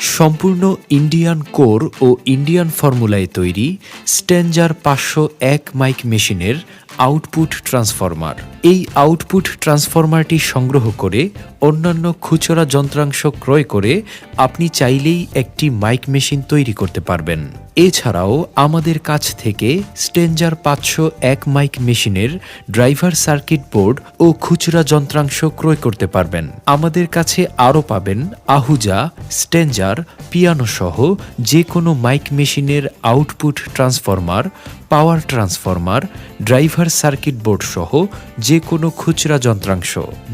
সম্পূর্ণ Indian core ও Indian ফর্মুলায় তৈরি স্ট্যাঞ্জার পাঁচশো এক মাইক মেশিনের আউটপুট ট্রান্সফরমার এই আউটপুট ট্রান্সফরমারটি সংগ্রহ করে অন্যান্য খুচরা যন্ত্রাংশ ক্রয় করে আপনি চাইলেই একটি মাইক মেশিন তৈরি করতে পারবেন। এছাড়াও আমাদের কাছ থেকে স্টেঞ্জার পাঁচশো এক মাইক মেশিনের ড্রাইভার সার্কিট বোর্ড ও খুচরা যন্ত্রাংশ ক্রয় করতে পারবেন। আমাদের কাছে আরও পাবেন আহুজা স্টেঞ্জার পিয়ানো সহ যে কোনো মাইক মেশিনের output transformer power transformer, driver circuit board সহ যে কোনো খুচরা যন্ত্রাংশ।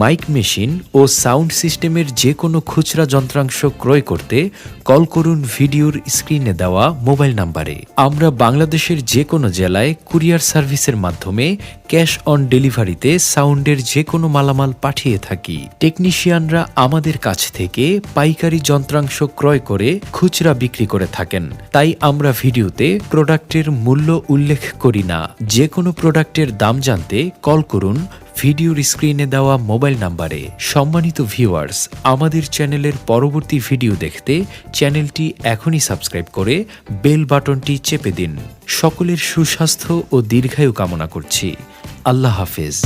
মাইক মেশিন ও সাউন্ড সিস্টেমের যে কোনো খুচরা যন্ত্রাংশ ক্রয় করতে কল করুন ভিডিওর স্ক্রিনে দেওয়া মোবাইল নাম্বারে। আমরা বাংলাদেশের যে কোনো জেলায় কুরিয়ার সার্ভিসের মাধ্যমে ক্যাশ অন ডেলিভারিতে সাউন্ডের যে কোনো মালামাল পাঠিয়ে থাকি। টেকনিশিয়ানরা আমাদের কাছ থেকে পাইকারি যন্ত্রাংশ ক্রয় করে খুচরা বিক্রি করে থাকেন। তাই আমরা ভিডিওতে প্রোডাক্টের মূল্য উল্লেখ করি না। যে কোনো প্রোডাক্টের দাম জানতে কল করুন ভিডিওর স্ক্রিনে দেওয়া মোবাইল নাম্বারে। সম্মানিত ভিউয়ার্স, আমাদের চ্যানেলের পরবর্তী ভিডিও দেখতে চ্যানেলটি এখনই সাবস্ক্রাইব করে বেল বাটনটি চেপে দিন। সকলের সুস্বাস্থ্য ও দীর্ঘায়ু কামনা করছি। আল্লাহ হাফেজ।